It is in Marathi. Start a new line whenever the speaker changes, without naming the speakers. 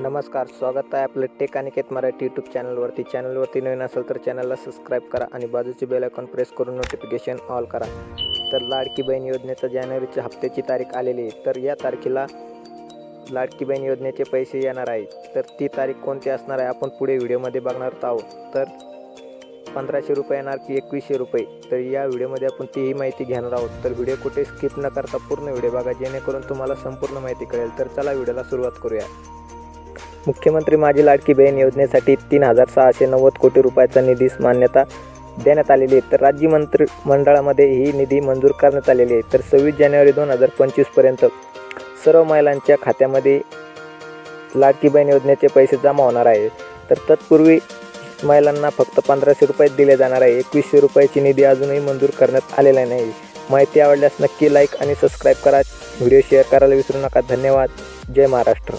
नमस्कार स्वागत आहे आपलं टेक अनिकेत मराठी यूट्यूब चॅनलवरती. चॅनलवरती नवीन असेल तर चॅनलला सबस्क्राईब करा आणि बाजूची बेल आयकॉन प्रेस करून नोटिफिकेशन ऑल करा. तर लाडकी बहीण योजनेचं जानेवारीच्या हप्त्याची तारीख आलेली आहे. तर या तारखेला लाडकी बहीण योजनेचे पैसे येणार आहे. तर ती तारीख कोणती असणार आहे? आपण पुढे व्हिडिओमध्ये बघणार आहोत. तर पंधराशे रुपये येणार की एकवीसशे रुपये? तर या व्हिडिओमध्ये आपण तीही माहिती घेणार आहोत. तर व्हिडिओ कुठे स्किप न करता पूर्ण व्हिडिओ बघा जेणेकरून तुम्हाला संपूर्ण माहिती कळेल. तर चला व्हिडिओला सुरुवात करूया. मुख्यमंत्री माझी लाडकी बहीण योजनेसाठी तीन हजार सहाशे नव्वद कोटी रुपयाचा निधीस मान्यता देण्यात आलेली आहे. तर राज्य मंत्री मंडळामध्ये ही निधी मंजूर करण्यात आलेली आहे. तर सव्वीस जानेवारी दोन हजार पंचवीसपर्यंत सर्व महिलांच्या खात्यामध्ये लाडकी बहीण योजनेचे पैसे जमा होणार आहे. तर तत्पूर्वी महिलांना फक्त पंधराशे रुपये दिले जाणार आहे. एकवीसशे रुपयाची निधी अजूनही मंजूर करण्यात आलेला नाही. माहिती आवडल्यास नक्की लाईक आणि सबस्क्राईब करा. व्हिडिओ शेअर करायला विसरू नका. धन्यवाद. जय महाराष्ट्र.